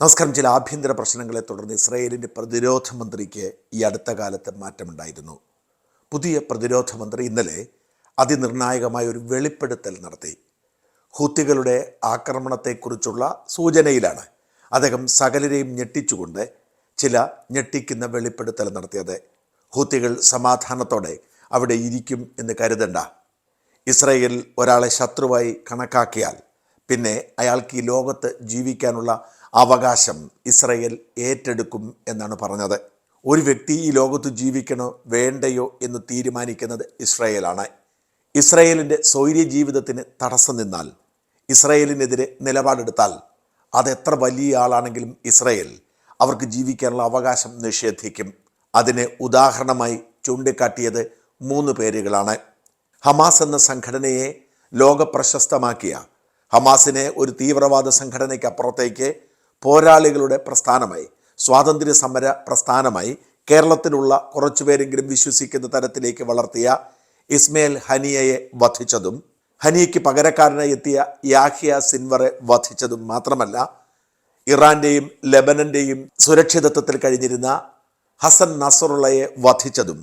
നമസ്കാരം. ചില ആഭ്യന്തര പ്രശ്നങ്ങളെ തുടർന്ന് ഇസ്രയേലിന്റെ പ്രതിരോധ മന്ത്രിക്ക് ഈ അടുത്ത കാലത്ത് മാറ്റമുണ്ടായിരുന്നു. പുതിയ പ്രതിരോധ മന്ത്രി ഇന്നലെ അതിനിർണായകമായ ഒരു വെളിപ്പെടുത്തൽ നടത്തി. ഹൂത്തികളുടെ ആക്രമണത്തെക്കുറിച്ചുള്ള സൂചനയിലാണ് അദ്ദേഹം സകലരെയും ഞെട്ടിച്ചുകൊണ്ട് ചില ഞെട്ടിക്കുന്ന വെളിപ്പെടുത്തൽ നടത്തിയത്. ഹൂത്തികൾ സമാധാനത്തോടെ അവിടെ ഇരിക്കും എന്ന് കരുതണ്ട. ഇസ്രയേൽ ഒരാളെ ശത്രുവായി കണക്കാക്കിയാൽ പിന്നെ അയാൾക്ക് ഈ ലോകത്ത് ജീവിക്കാനുള്ള അവകാശം ഇസ്രയേൽ ഏറ്റെടുക്കും എന്നാണ് പറഞ്ഞത്. ഒരു വ്യക്തി ഈ ലോകത്ത് ജീവിക്കണോ വേണ്ടയോ എന്ന് തീരുമാനിക്കുന്നത് ഇസ്രയേലാണ്. ഇസ്രയേലിന്റെ സ്വൈര്യ ജീവിതത്തിന് തടസ്സം നിന്നാൽ ഇസ്രയേലിനെതിരെ നിലപാടെടുത്താൽ അതെത്ര വലിയ ആളാണെങ്കിലും ഇസ്രയേൽ അവർക്ക് ജീവിക്കാനുള്ള അവകാശം നിഷേധിക്കും. അതിന് ഉദാഹരണമായി ചൂണ്ടിക്കാട്ടിയത് മൂന്ന് പേരുകളാണ്. ഹമാസ് എന്ന സംഘടനയെ ലോകപ്രശസ്തമാക്കിയ ഹമാസിനെ ഒരു തീവ്രവാദ സംഘടനയ്ക്ക് അപ്പുറത്തേക്ക് പോരാളികളുടെ പ്രസ്ഥാനമായി സ്വാതന്ത്ര്യ സമര പ്രസ്ഥാനമായി കേരളത്തിലുള്ള കുറച്ചുപേരെങ്കിലും വിശ്വസിക്കുന്ന തരത്തിലേക്ക് വളർത്തിയ ഇസ്മയിൽ ഹനിയയെ വധിച്ചതും ഹനിയയ്ക്ക് പകരക്കാരനായി എത്തിയ യാഹിയ സിൻവറെ വധിച്ചതും മാത്രമല്ല ഇറാന്റെയും ലെബനന്റെയും സുരക്ഷിതത്വത്തിൽ കഴിഞ്ഞിരുന്ന ഹസൻ നസറുള്ളയെ വധിച്ചതും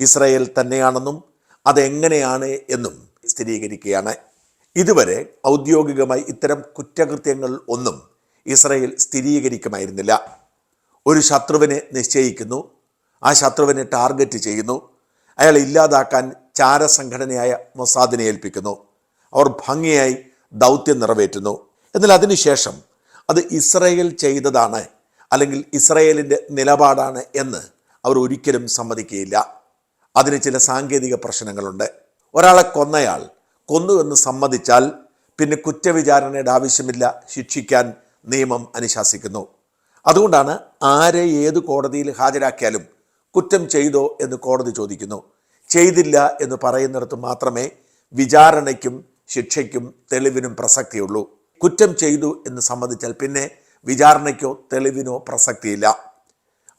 ഇസ്രയേൽ തന്നെയാണെന്നും അതെങ്ങനെയാണ് എന്നും സ്ഥിരീകരിക്കുകയാണ്. ഇതുവരെ ഔദ്യോഗികമായി ഇത്തരം കുറ്റകൃത്യങ്ങൾ ഒന്നും ഇസ്രായേൽ സ്ഥിരീകരിക്കുമായിരുന്നില്ല. ഒരു ശത്രുവിനെ നിശ്ചയിക്കുന്നു. ആ ശത്രുവിനെ ടാർഗറ്റ് ചെയ്യുന്നു. അയാൾ ഇല്ലാതാക്കാൻ ചാരസംഘടനയായ മൊസാദിനെ ഏൽപ്പിക്കുന്നു. അവർ ഭംഗിയായി ദൗത്യം നിറവേറ്റുന്നു. എന്നാൽ അതിനുശേഷം അത് ഇസ്രയേൽ ചെയ്തതാണ് അല്ലെങ്കിൽ ഇസ്രയേലിന്റെ നിലപാടാണ് എന്ന് അവർ ഒരിക്കലും സമ്മതിക്കുകയില്ല. അതിന് ചില സാങ്കേതിക പ്രശ്നങ്ങളുണ്ട്. ഒരാളെ കൊന്നയാൾ കൊന്നു എന്ന് സമ്മതിച്ചാൽ പിന്നെ കുറ്റവിചാരണയുടെ ആവശ്യമില്ല. ശിക്ഷിക്കാൻ നിയമം അനുശാസിക്കുന്നു. അതുകൊണ്ടാണ് ആരെ ഏത് കോടതിയിൽ ഹാജരാക്കിയാലും കുറ്റം ചെയ്തോ എന്ന് കോടതി ചോദിക്കുന്നു. ചെയ്തില്ല എന്ന് പറയുന്നിടത്ത് മാത്രമേ വിചാരണയ്ക്കും ശിക്ഷയ്ക്കും തെളിവിനും പ്രസക്തിയുള്ളൂ. കുറ്റം ചെയ്തു എന്ന് സമ്മതിച്ചാൽ പിന്നെ വിചാരണയ്ക്കോ തെളിവിനോ പ്രസക്തിയില്ല.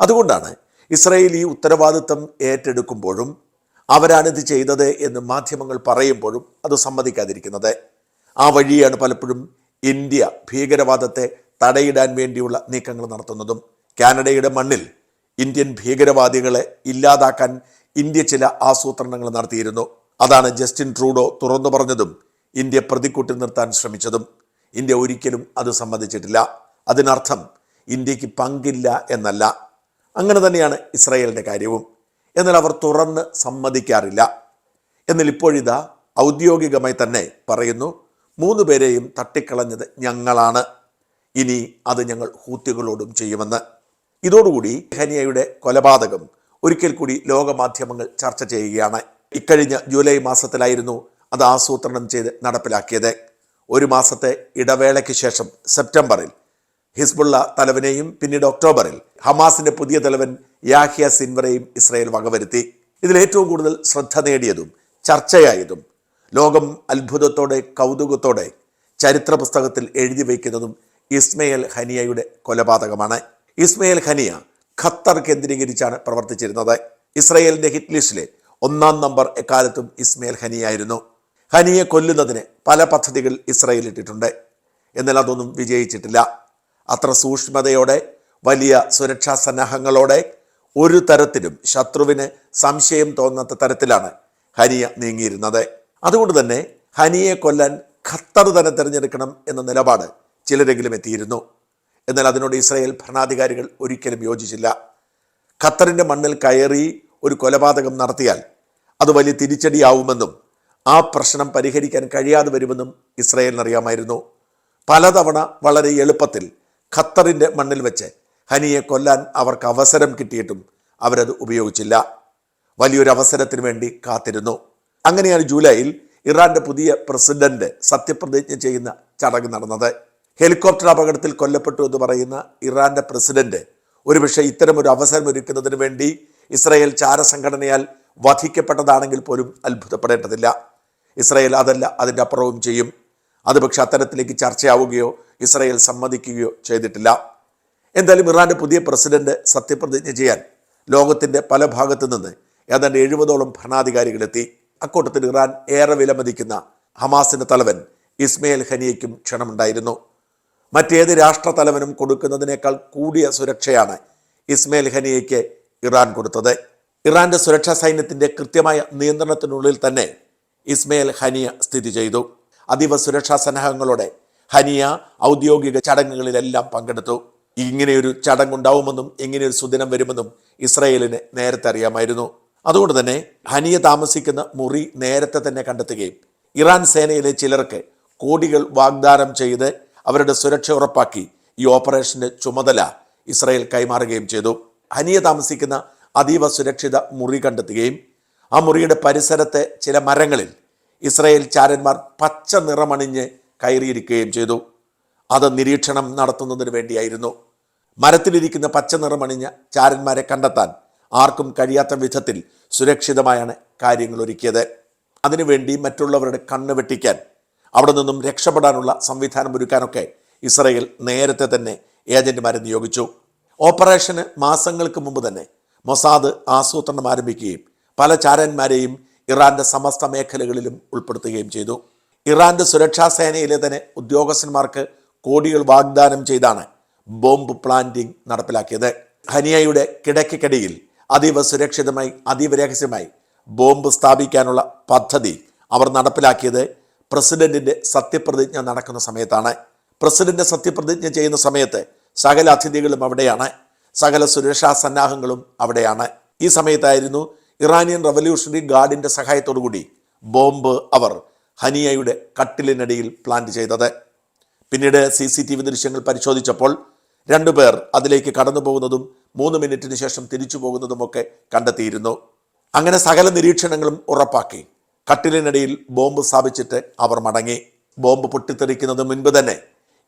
അതുകൊണ്ടാണ് ഇസ്രയേൽ ഈ ഉത്തരവാദിത്തം ഏറ്റെടുക്കുമ്പോഴും അവരാണിത് ചെയ്തത് എന്ന് മാധ്യമങ്ങൾ പറയുമ്പോഴും അത് സമ്മതിക്കാതിരിക്കുന്നത്. ആ വഴിയാണ് പലപ്പോഴും ഇന്ത്യ ഭീകരവാദത്തെ തടയിടാൻ വേണ്ടിയുള്ള നീക്കങ്ങൾ നടത്തുന്നതും കാനഡയുടെ മണ്ണിൽ ഇന്ത്യൻ ഭീകരവാദികളെ ഇല്ലാതാക്കാൻ ഇന്ത്യ ചില ആസൂത്രണങ്ങൾ നടത്തിയിരുന്നു. അതാണ് ജസ്റ്റിൻ ട്രൂഡോ തുറന്നു പറഞ്ഞതും ഇന്ത്യ പ്രതിക്കൂട്ടിൽ നിർത്താൻ ശ്രമിച്ചതും. ഇന്ത്യ ഒരിക്കലും അത് സമ്മതിച്ചിട്ടില്ല. അതിനർത്ഥം ഇന്ത്യയ്ക്ക് പങ്കില്ല എന്നല്ല. അങ്ങനെ തന്നെയാണ് ഇസ്രായേലിന്റെ കാര്യവും. എന്നാൽ അവർ തുറന്ന് സമ്മതിക്കാറില്ല. എന്നാൽ ഇപ്പോഴിതാ ഔദ്യോഗികമായി തന്നെ പറയുന്നു മൂന്ന് പേരെയും തട്ടിക്കളഞ്ഞത് ഞങ്ങളാണ്. ഇനി അത് ഞങ്ങൾ ഹൂത്തികളോടും ചെയ്യുമെന്ന്. ഇതോടുകൂടി ഹനിയയുടെ കൊലപാതകം ഒരിക്കൽ കൂടി ലോകമാധ്യമങ്ങൾ ചർച്ച ചെയ്യുകയാണ്. ഇക്കഴിഞ്ഞ ജൂലൈ മാസത്തിലായിരുന്നു അത് ആസൂത്രണം ചെയ്ത് നടപ്പിലാക്കിയത്. ഒരു മാസത്തെ ഇടവേളയ്ക്ക് ശേഷം സെപ്റ്റംബറിൽ ഹിസ്ബുള്ള തലവനെയും പിന്നീട് ഒക്ടോബറിൽ ഹമാസിന്റെ പുതിയ തലവൻ യാഹിയ സിൻവറെയും ഇസ്രയേൽ വകവരുത്തി. ഇതിൽ ഏറ്റവും കൂടുതൽ ശ്രദ്ധ നേടിയതും ചർച്ചയായതും ലോകം അത്ഭുതത്തോടെ കൗതുകത്തോടെ ചരിത്ര പുസ്തകത്തിൽ എഴുതി വയ്ക്കുന്നതും ഇസ്മയിൽ ഹനിയയുടെ കൊലപാതകമാണ്. ഇസ്മയിൽ ഹനിയ ഖത്തർ കേന്ദ്രീകരിച്ചാണ് പ്രവർത്തിച്ചിരുന്നത്. ഇസ്രയേലിന്റെ ഹിറ്റ് ലിസ്റ്റിലെ ഒന്നാം നമ്പർ എക്കാലത്തും ഇസ്മയിൽ ഹനിയായിരുന്നു. ഹനിയെ കൊല്ലുന്നതിന് പല പദ്ധതികൾ ഇസ്രായേൽ ഇട്ടിട്ടുണ്ട്. എന്നാൽ അതൊന്നും വിജയിച്ചിട്ടില്ല. അത്ര സൂക്ഷ്മതയോടെ വലിയ സുരക്ഷാ സന്നാഹങ്ങളോടെ ഒരു തരത്തിലും ശത്രുവിന് സംശയം തോന്നാത്ത തരത്തിലാണ് ഹനിയ നീങ്ങിയിരുന്നത്. അതുകൊണ്ട് തന്നെ ഹനിയെ കൊല്ലാൻ ഖത്തർ തന്നെ തിരഞ്ഞെടുക്കണം എന്ന നിലപാട് ചിലരെങ്കിലും എത്തിയിരുന്നു. എന്നാൽ അതിനോട് ഇസ്രായേൽ ഭരണാധികാരികൾ ഒരിക്കലും യോജിച്ചില്ല. ഖത്തറിന്റെ മണ്ണിൽ കയറി ഒരു കൊലപാതകം നടത്തിയാൽ അത് വലിയ തിരിച്ചടിയാവുമെന്നും ആ പ്രശ്നം പരിഹരിക്കാൻ കഴിയാതെ വരുമെന്നും ഇസ്രായേലിനറിയാമായിരുന്നു പലതവണ വളരെ എളുപ്പത്തിൽ ഖത്തറിന്റെ മണ്ണിൽ വെച്ച് ഹനിയെ കൊല്ലാൻ അവർക്ക് അവസരം കിട്ടിയിട്ടും അവരത് ഉപയോഗിച്ചില്ല. വലിയൊരു അവസരത്തിന് വേണ്ടി കാത്തിരുന്നു. അങ്ങനെയാണ് ജൂലൈയിൽ ഇറാന്റെ പുതിയ പ്രസിഡന്റ് സത്യപ്രതിജ്ഞ ചെയ്യുന്ന ചടങ്ങ് നടന്നത്. ഹെലികോപ്റ്റർ അപകടത്തിൽ കൊല്ലപ്പെട്ടു എന്ന് പറയുന്ന ഇറാന്റെ പ്രസിഡന്റ് ഒരുപക്ഷെ ഇത്തരം ഒരു അവസരം ഒരുക്കുന്നതിന് വേണ്ടി ഇസ്രായേൽ ചാരസംഘടനയാൽ വധിക്കപ്പെട്ടതാണെങ്കിൽ പോലും അത്ഭുതപ്പെടേണ്ടതില്ല. ഇസ്രായേൽ അതല്ല അതിന്റെ അപ്പുറവും ചെയ്യും. അത് പക്ഷെ അത്തരത്തിലേക്ക് ചർച്ചയാവുകയോ ഇസ്രായേൽ സമ്മതിക്കുകയോ ചെയ്തിട്ടില്ല. എന്തായാലും ഇറാന്റെ പുതിയ പ്രസിഡന്റ് സത്യപ്രതിജ്ഞ ചെയ്യാൻ ലോകത്തിന്റെ പല ഭാഗത്തു നിന്ന് ഏതാണ്ട് എഴുപതോളം ഭരണാധികാരികളെത്തി. അക്കൂട്ടത്തിൽ ഇറാൻ ഏറെ വിലമതിക്കുന്ന ഹമാസിന്റെ തലവൻ ഇസ്മയിൽ ഹനിയയ്ക്കും ക്ഷണമുണ്ടായിരുന്നു. മറ്റേത് രാഷ്ട്ര തലവനും കൊടുക്കുന്നതിനേക്കാൾ കൂടിയ സുരക്ഷയാണ് ഇസ്മയിൽ ഹനിയയ്ക്ക് ഇറാൻ കൊടുത്തത്. ഇറാന്റെ സുരക്ഷാ സൈന്യത്തിന്റെ കൃത്യമായ നിയന്ത്രണത്തിനുള്ളിൽ തന്നെ ഇസ്മയിൽ ഹനിയ സ്ഥിതി ചെയ്തു. അതീവ സുരക്ഷാ സന്നാഹങ്ങളോടെ ഹനിയ ഔദ്യോഗിക ചടങ്ങുകളിലെല്ലാം പങ്കെടുത്തു. ഇങ്ങനെയൊരു ചടങ്ങുണ്ടാവുമെന്നും ഇങ്ങനെയൊരു സുദിനം വരുമെന്നും ഇസ്രയേലിന് നേരത്തെ അറിയാമായിരുന്നു. അതുകൊണ്ട് തന്നെ ഹനിയ താമസിക്കുന്ന മുറി നേരത്തെ തന്നെ കണ്ടെത്തുകയും ഇറാൻ സേനയിലെ ചിലർക്ക് കോടികൾ വാഗ്ദാനം ചെയ്ത് അവരുടെ സുരക്ഷ ഉറപ്പാക്കി ഈ ഓപ്പറേഷന്റെ ചുമതല ഇസ്രായേൽ കൈമാറുകയും ചെയ്തു. ഹനിയ താമസിക്കുന്ന അതീവ സുരക്ഷിത മുറി കണ്ടെത്തുകയും ആ മുറിയുടെ പരിസരത്തെ ചില മരങ്ങളിൽ ഇസ്രായേൽ ചാരന്മാർ പച്ച നിറമണിഞ്ഞ് കയറിയിരിക്കുകയും ചെയ്തു. അത് നിരീക്ഷണം നടത്തുന്നതിന് വേണ്ടിയായിരുന്നു. മരത്തിലിരിക്കുന്ന പച്ച നിറമണിഞ്ഞ ചാരന്മാരെ കണ്ടെത്താൻ ആർക്കും കഴിയാത്ത വിധത്തിൽ സുരക്ഷിതമായാണ് കാര്യങ്ങൾ ഒരുക്കിയത് അതിനുവേണ്ടി മറ്റുള്ളവരുടെ കണ്ണ് വെട്ടിക്കാൻ അവിടെ നിന്നും രക്ഷപ്പെടാനുള്ള സംവിധാനം ഒരുക്കാനൊക്കെ ഇസ്രയേൽ നേരത്തെ തന്നെ ഏജന്റുമാരെ നിയോഗിച്ചു. ഓപ്പറേഷന് മാസങ്ങൾക്ക് മുമ്പ് തന്നെ മൊസാദ് ആസൂത്രണം ആരംഭിക്കുകയും പല ചാരന്മാരെയും ഇറാന്റെ സമസ്ത മേഖലകളിലും ഉൾപ്പെടുത്തുകയും ചെയ്തു. ഇറാന്റെ സുരക്ഷാ സേനയിലെ തന്നെ ഉദ്യോഗസ്ഥന്മാർക്ക് കോടികൾ വാഗ്ദാനം ചെയ്താണ് ബോംബ് പ്ലാന്റിംഗ് നടപ്പിലാക്കിയത്. ഹനിയയുടെ കിടക്കക്കടിയിൽ അതീവ സുരക്ഷിതമായി അതീവ രഹസ്യമായി ബോംബ് സ്ഥാപിക്കാനുള്ള പദ്ധതി അവർ നടപ്പിലാക്കിയത് പ്രസിഡന്റിന്റെ സത്യപ്രതിജ്ഞ നടക്കുന്ന സമയത്താണ്. പ്രസിഡന്റ് സത്യപ്രതിജ്ഞ ചെയ്യുന്ന സമയത്ത് സകല അതിഥികളും അവിടെയാണ്. സകല സുരക്ഷാ സന്നാഹങ്ങളും അവിടെയാണ്. ഈ സമയത്തായിരുന്നു ഇറാനിയൻ റവല്യൂഷണറി ഗാർഡിന്റെ സഹായത്തോടുകൂടി ബോംബ് അവർ ഹനിയയുടെ കട്ടിലിനടിയിൽ പ്ലാന്റ് ചെയ്തത്. പിന്നീട് സി സി ടി വി ദൃശ്യങ്ങൾ പരിശോധിച്ചപ്പോൾ രണ്ടുപേർ അതിലേക്ക് കടന്നു പോകുന്നതും മൂന്ന് മിനിറ്റിന് ശേഷം തിരിച്ചു പോകുന്നതുമൊക്കെ കണ്ടെത്തിയിരുന്നു. അങ്ങനെ സകല നിരീക്ഷണങ്ങളും ഉറപ്പാക്കി. കട്ടിലിനിടയിൽ ബോംബ് സ്ഥാപിച്ചിട്ട് അവർ മടങ്ങി. ബോംബ് പൊട്ടിത്തെറിക്കുന്നതിന് മുൻപ് തന്നെ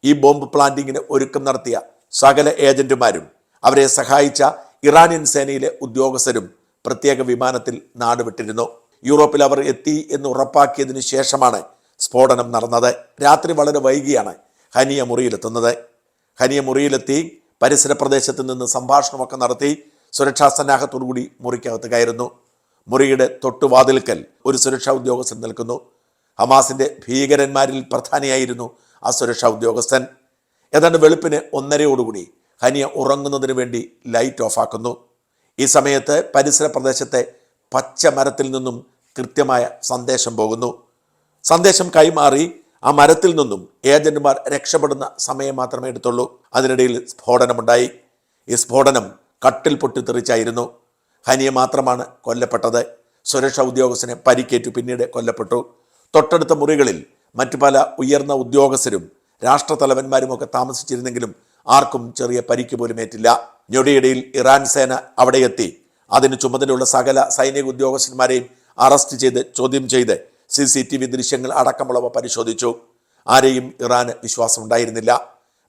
ഈ ബോംബ് പ്ലാന്റിങ്ങിന് ഒരുക്കം നടത്തിയ സകല ഏജന്റുമാരും അവരെ സഹായിച്ച ഇറാനിയൻ സേനയിലെ ഉദ്യോഗസ്ഥരും പ്രത്യേക വിമാനത്തിൽ നാടുവിട്ടിരുന്നു. യൂറോപ്പിൽ അവർ എത്തി എന്ന് ഉറപ്പാക്കിയതിനു ശേഷമാണ് സ്ഫോടനം നടന്നത്. രാത്രി വളരെ വൈകിയാണ് ഹനിയ മുറിയിലെത്തുന്നത്. ഹനിയ മുറിയിലെത്തി പരിസര പ്രദേശത്ത് നിന്ന് സംഭാഷണമൊക്കെ നടത്തി സുരക്ഷാ സന്നാഹത്തോടുകൂടി മുറിക്കകത്ത് കയറുന്നു. മുറിയുടെ തൊട്ടുവാതിൽക്കൽ ഒരു സുരക്ഷാ ഉദ്യോഗസ്ഥൻ നിൽക്കുന്നു. ഹമാസിന്റെ ഭീകരന്മാരിൽ പ്രധാനിയായിരുന്നു ആ സുരക്ഷാ ഉദ്യോഗസ്ഥൻ. ഏതാണ്ട് വെളുപ്പിന് ഒന്നരയോടുകൂടി ഹനിയ ഉറങ്ങുന്നതിന് വേണ്ടി ലൈറ്റ് ഓഫാക്കുന്നു. ഈ സമയത്ത് പരിസര പ്രദേശത്തെ പച്ചമരത്തിൽ നിന്നും കൃത്യമായ സന്ദേശം പോകുന്നു. സന്ദേശം കൈമാറി ആ മരത്തിൽ നിന്നും ഏജന്റുമാർ രക്ഷപ്പെടുന്ന സമയം മാത്രമേ എടുത്തുള്ളൂ. അതിനിടയിൽ സ്ഫോടനമുണ്ടായി. ഈ സ്ഫോടനം കട്ടിൽ പൊട്ടിത്തെറിച്ചായിരുന്നു. ഹനിയ മാത്രമാണ് കൊല്ലപ്പെട്ടത്. സുരക്ഷാ ഉദ്യോഗസ്ഥനെ പരിക്കേറ്റു പിന്നീട് കൊല്ലപ്പെട്ടു. തൊട്ടടുത്ത മുറികളിൽ മറ്റു പല ഉയർന്ന ഉദ്യോഗസ്ഥരും രാഷ്ട്രതലവന്മാരുമൊക്കെ താമസിച്ചിരുന്നെങ്കിലും ആർക്കും ചെറിയ പരിക്ക് പോലും ഏറ്റില്ല. ഞൊടിയിടയിൽ ഇറാൻ സേന അവിടെ എത്തി അതിന് ചുമതലയുള്ള സകല സൈനിക ഉദ്യോഗസ്ഥന്മാരെയും അറസ്റ്റ് ചെയ്ത് ചോദ്യം ചെയ്ത് സി സി ടി വി ദൃശ്യങ്ങൾ അടക്കമുള്ളവ പരിശോധിച്ചു. ആരെയും ഇറാന് വിശ്വാസമുണ്ടായിരുന്നില്ല.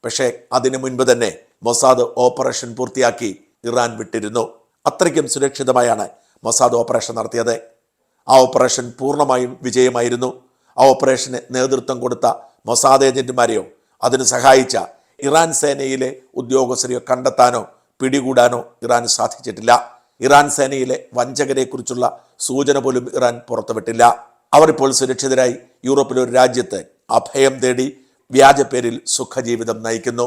പക്ഷേ അതിനു മുൻപ് തന്നെ മൊസാദ് ഓപ്പറേഷൻ പൂർത്തിയാക്കി ഇറാൻ വിട്ടിരുന്നു. അത്രയ്ക്കും സുരക്ഷിതമായാണ് മൊസാദ് ഓപ്പറേഷൻ നടത്തിയത്. ആ ഓപ്പറേഷൻ പൂർണമായും വിജയമായിരുന്നു. ആ ഓപ്പറേഷന് നേതൃത്വം കൊടുത്ത മൊസാദ് ഏജന്റുമാരെയോ അതിന് സഹായിച്ച ഇറാൻ സേനയിലെ ഉദ്യോഗസ്ഥരെയോ കണ്ടെത്താനോ പിടികൂടാനോ ഇറാൻ സാധിച്ചിട്ടില്ല. ഇറാൻ സേനയിലെ വഞ്ചകരെക്കുറിച്ചുള്ള സൂചന പോലും ഇറാൻ പുറത്തുവിട്ടില്ല. അവർ ഇപ്പോൾ സുരക്ഷിതരായി യൂറോപ്പിലെ ഒരു രാജ്യത്ത് അഭയം തേടി വ്യാജ പേരിൽ സുഖജീവിതം നയിക്കുന്നു.